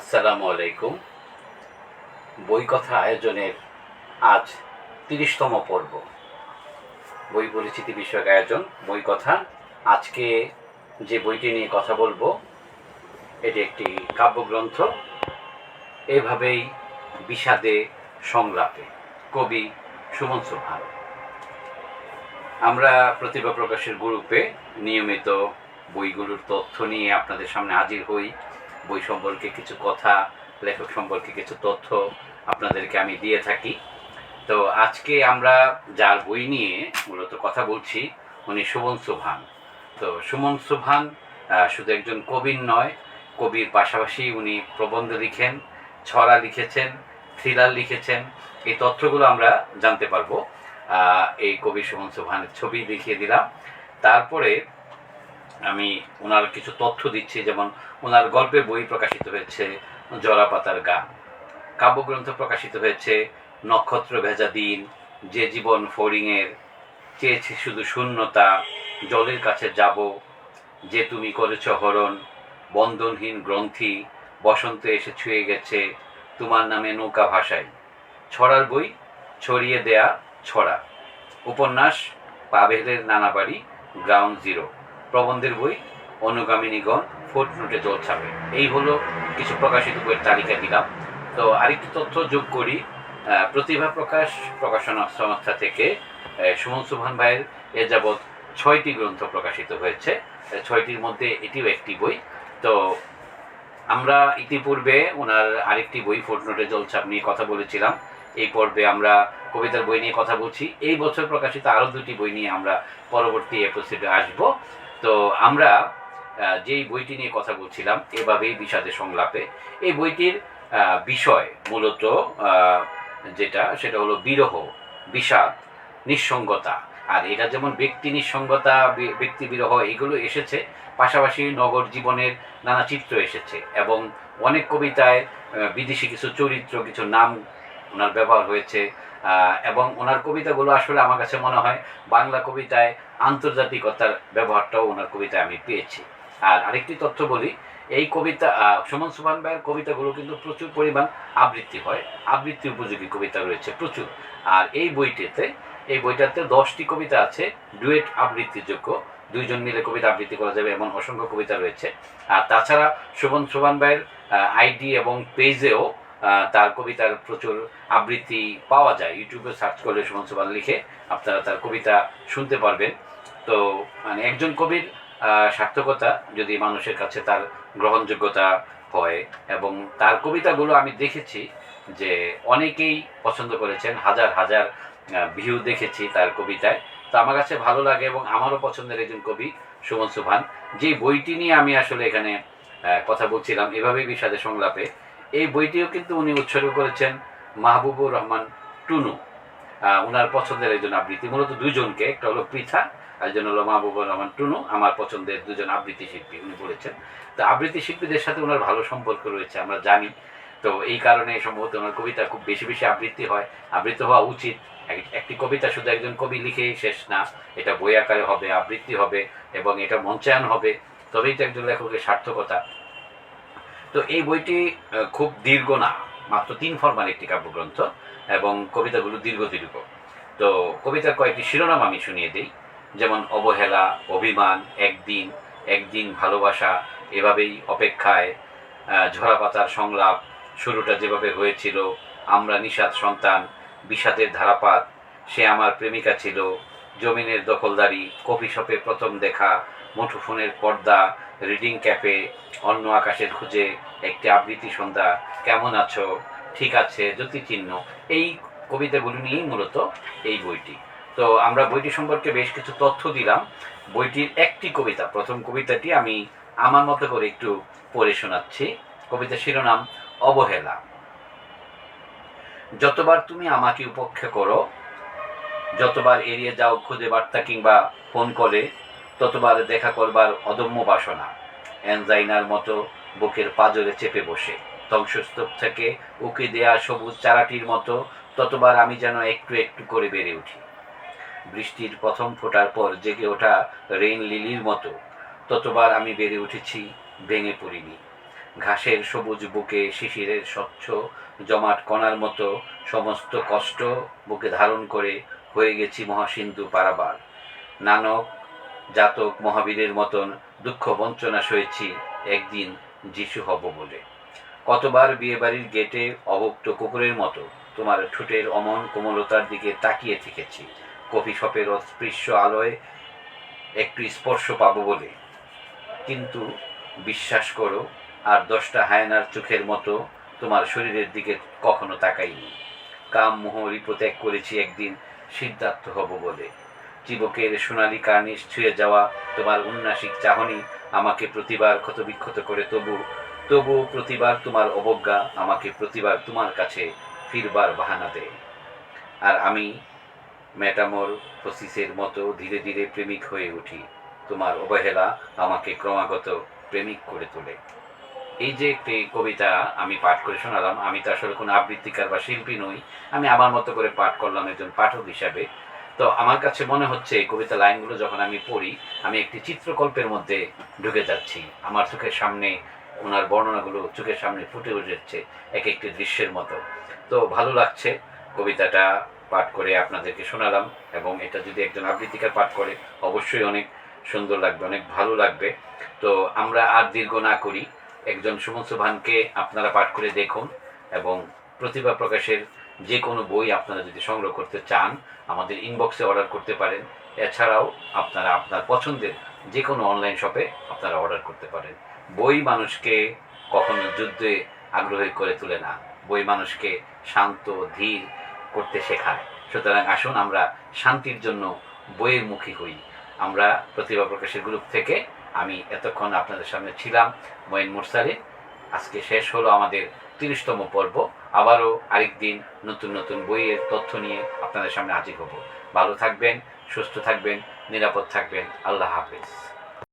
আসসালামু আলাইকুম। বই কথা আয়োজনের আজ তিরিশতম পর্ব। বই পরিচিতি বিষয়ক আয়োজন, বই কথা। আজকে যে বইটি নিয়ে কথা বলব, এটি একটি কাব্যগ্রন্থ। এভাবেই বিষাদে সংলাপে। কবি সুমন সুভান আমরা প্রতিভা প্রকাশের গ্রুপে নিয়মিত বইগুলোর তথ্য নিয়ে আপনাদের সামনে হাজির হই। বই সম্পর্কে কিছু কথা, লেখক সম্পর্কে কিছু তথ্য আপনাদেরকে আমি দিয়ে থাকি। তো আজকে আমরা যার বই নিয়ে মূলত কথা বলছি, উনি সুমন সুভান। তো সুমন সুভান শুধু একজন কবির নয়, কবির পাশাপাশি উনি প্রবন্ধ লিখেন, ছড়া লিখেছেন, থ্রিলার লিখেছেন। এই তথ্যগুলো আমরা জানতে পারব। এই কবি সুমন সুভানের ছবি দেখিয়ে দিলাম। তারপরে আমি ওনার কিছু তথ্য দিচ্ছি, যেমন ওনার গল্পের বই প্রকাশিত হয়েছে জরা পাতার গান। কাব্যগ্রন্থ প্রকাশিত হয়েছে নক্ষত্র ভেজা দিন, যে জীবন ফড়িংয়ের, চেয়েছি শুধু শূন্যতা, জলের কাছে যাব, যে তুমি করেছ হরণ, বন্ধনহীন গ্রন্থি, বসন্ত এসে ছুঁয়ে গেছে, তোমার নামে নৌকা ভাষায় ছড়ার বই, ছড়িয়ে দেয়া, ছড়া। উপন্যাস, পাভেলের নানাবাড়ি গ্রাউন্ড জিরো। প্রবন্ধের বই অনুগামিনীগণ ফুটনোটে জল ছাপে এই হলো কিছু প্রকাশিত বইয়ের তালিকা দিলাম। তো আরেকটি তথ্য যোগ করি প্রতিভা প্রকাশ প্রকাশনা সংস্থা থেকে সুমন সুভান ভাইয়ের এ যাবৎ ছয়টি গ্রন্থ প্রকাশিত হয়েছে। ছয়টির মধ্যে এটিও একটি বই। তো আমরা ইতিপূর্বে ওনার আরেকটি বই ফুটনোটে জলছাপ নিয়ে কথা বলেছিলাম। এই পর্বে আমরা কবিতার বই নিয়ে কথা বলছি। এই বছর প্রকাশিত আরও দুটি বই নিয়ে আমরা পরবর্তী এপিসোডে আসব। তো আমরা যেই বইটি নিয়ে কথা বলছিলাম, এভাবেই বিষাদের সংলাপে, এই বইটির বিষয় মূলত যেটা, সেটা হলো বিরহ, বিষাদ, নিঃসঙ্গতা। আর এটা যেমন ব্যক্তি নিঃসঙ্গতা ব্যক্তি বিরহ, এগুলো এসেছে, পাশাপাশি নগর জীবনের নানা চিত্র এসেছে এবং অনেক কবিতায় বিদেশি কিছু চরিত্র, কিছু নাম ওনার ব্যবহার হয়েছে। এবং ওনার কবিতাগুলো আসলে আমার কাছে মনে হয় বাংলা কবিতায় আন্তর্জাতিকতার ব্যবহারটাও ওনার কবিতায় আমি পেয়েছি। আর আরেকটি তথ্য বলি, এই কবিতা সুমন সুভান ভাইয়ের কবিতাগুলো কিন্তু প্রচুর পরিমাণ আবৃত্তি হয়, আবৃত্তি উপযোগী কবিতা রয়েছে প্রচুর। আর এই বইটিতে, এই বইটাতে দশটি কবিতা আছে, ডুয়েট আবৃত্তিযোগ্য, দুইজন মিলে কবিতা আবৃত্তি করা যাবে এমন অসংখ্য কবিতা রয়েছে। আর তাছাড়া সুমন সুভান ভাইয়ের আইডি এবং পেজেও তার কবিতার প্রচুর আবৃত্তি পাওয়া যায়। ইউটিউবে সার্চ করলে সুমন সুভান লিখে আপনারা তার কবিতা শুনতে পারবেন। তো মানে একজন কবির সার্থকতা যদি মানুষের কাছে তার গ্রহণযোগ্যতা হয় এবং তার কবিতাগুলো আমি দেখেছি যে অনেকেই পছন্দ করেছেন, হাজার হাজার ভিউ দেখেছি তার কবিতায়। তো আমার কাছে ভালো লাগে এবং আমারও পছন্দের একজন কবি সুমন সুভান যে বইটি নিয়ে আমি আসলে এখানে কথা বলছিলাম, এভাবেই বিষাদের সংলাপে। এই বইটিও কিন্তু উনি উৎসর্গ করেছেন মাহবুবুর রহমান টুনু। ওনার পছন্দের একজন আবৃত্তি, মূলত দুজনকে, একটা হলো পৃথা একজন হলো মাহবুবুর রহমান টুনু, আমার পছন্দের দুজন আবৃত্তি শিল্পী উনি বলেছেন। তো আবৃত্তি শিল্পীদের সাথে ওনার ভালো সম্পর্ক রয়েছে, আমরা জানি। তো এই কারণে সম্ভবত ওনার কবিতা খুব বেশি বেশি আবৃত্তি হয়। আবৃত্তি হওয়া উচিত। একটি কবিতা শুধু একজন কবি লিখেই শেষ না, এটা বই আকারে হবে, আবৃত্তি হবে, এবং এটা মঞ্চায়ন হবে। তবেই তো একজন লেখকের সার্থকতা। তো এই বইটি খুব দীর্ঘ না, মাত্র তিন ফর্মার একটি কাব্যগ্রন্থ এবং কবিতাগুলো দীর্ঘ দীর্ঘ তো কবিতার কয়েকটি শিরোনাম আমি শুনিয়ে দিই। যেমন, অবহেলা, অভিমান, একদিন একদিন ভালোবাসা, এভাবেই অপেক্ষায় ঝরা পাতার সংলাপ, শুরুটা যেভাবে হয়েছিল, আমরা নিষাদ সন্তান, বিষাদের ধারাপাত, সে আমার প্রেমিকা ছিল, জমিনের দখলদারি, কফি শপে প্রথম দেখা, মুঠোফোনের পর্দা রিডিং ক্যাফে, অন্য আকাশের খুঁজে একটি আবৃত্তি সন্ধ্যা, কেমন আছো? ঠিক আছে জ্যোতিচিহ্ন এই কবিতাগুলো নিয়েই মূলত এই বইটি। তো আমরা বইটি সম্পর্কে বেশ কিছু তথ্য দিলাম। বইটির একটি কবিতা, প্রথম কবিতাটি আমি আমার মতো করে একটু পড়ে শোনাচ্ছি। কবিতা শিরোনাম, অবহেলা। যতবার তুমি আমাকে উপেক্ষা করো, যতবার এড়িয়ে যাও খুদে বার্তা কিংবা ফোন করে ততবার দেখা করবার অদম্য বাসনা। অ্যানজাইনার মতো বুকের পাজরে চেপে বসে। ধ্বংসস্তূপ থেকে উকে দেয়া সবুজ চারাটির মতো ততবার আমি যেন একটু একটু করে বেড়ে উঠি। বৃষ্টির প্রথম ফোটার পর জেগে ওঠা রেইন লিলির মতো ততবার আমি বেড়ে উঠেছি, ভেঙে পড়িনি। ঘাসের সবুজ বুকে শিশিরের স্বচ্ছ জমাট কণার মতো সমস্ত কষ্ট বুকে ধারণ করে হয়ে গেছি মহাসিন্ধু পারাবার। নানক জাতক মহাবীরের মতন দুঃখ বঞ্চনা সয়েছি, একদিন যিশু হব বলে। কতবার বিয়েবাড়ির গেটে অভুক্ত কুকুরের মতো তোমার ঠোঁটের অমন কোমলতার দিকে তাকিয়ে থেকেছি। কফি শপের অস্পৃশ্য আলোয় একটু স্পর্শ পাবো বলে। কিন্তু বিশ্বাস করো, আর দশটা হায়নার চোখের মতো তোমার শরীরের দিকে কখনো তাকাইনি। কাম মোহ রিপোত্যাগ করেছি একদিন সিদ্ধার্থ হব বলে। চিবকের সোনালী কার্নিশ ছুঁয়ে যাওয়া তোমার উন্নাসিক চাহনি আমাকে প্রতিবার ক্ষতবিক্ষত করে, তবু তবু প্রতিবার তোমার অবজ্ঞা আমাকে প্রতিবার তোমার কাছে ফিরবার বাহানা দেয়। আর আমি, ম্যাটামোর ফসিসের মতো ধীরে ধীরে প্রেমিক হয়ে উঠি। তোমার অবহেলা আমাকে ক্রমাগত প্রেমিক করে তোলে। এই যে একটি কবিতা আমি পাঠ করে শোনালাম, আমি তো আসলে কোনো আবৃত্তিকার বা শিল্পী নই। আমি আমার মতো করে পাঠ করলাম একজন পাঠক হিসাবে। তো আমার কাছে মনে হচ্ছে এই কবিতা লাইনগুলো যখন আমি পড়ি, আমি একটি চিত্রকল্পের মধ্যে ঢুকে যাচ্ছি। আমার চোখের সামনে ওনার বর্ণনাগুলো চোখের সামনে ফুটে উঠেছে এক একটি দৃশ্যের মতো। তো ভালো লাগছে কবিতাটা পাঠ করে আপনাদেরকে শোনালাম এবং এটা যদি একজন আবৃত্তিকার পাঠ করে, অবশ্যই অনেক সুন্দর লাগবে, অনেক ভালো লাগবে। তো আমরা আর দীর্ঘ না করি, একজন সুমন সুভানকে আপনারা পাঠ করে দেখুন এবং প্রতিভা প্রকাশের যে কোনো বই আপনারা যদি সংগ্রহ করতে চান, আমাদের ইনবক্সে অর্ডার করতে পারেন। এছাড়াও আপনারা আপনার পছন্দের যে কোনো অনলাইন শপে আপনারা অর্ডার করতে পারেন। বই মানুষকে কখনো যুদ্ধে আগ্রহী করে তোলে না। বই মানুষকে শান্ত, ধীর করতে শেখায়। সুতরাং আসুন আমরা শান্তির জন্য বইয়ের মুখী হই। আমরা প্রতিভা প্রকাশের গ্রুপ থেকে আমি এতক্ষণ আপনাদের সামনে ছিলাম, মঈন মুরসালিন আজকে শেষ হলো আমাদের তিরিশতম পর্ব। আবারও আরেকদিন নতুন নতুন বইয়ের তথ্য নিয়ে আপনাদের সামনে হাজির হব। ভালো থাকবেন, সুস্থ থাকবেন, নিরাপদ থাকবেন। আল্লাহ হাফেজ।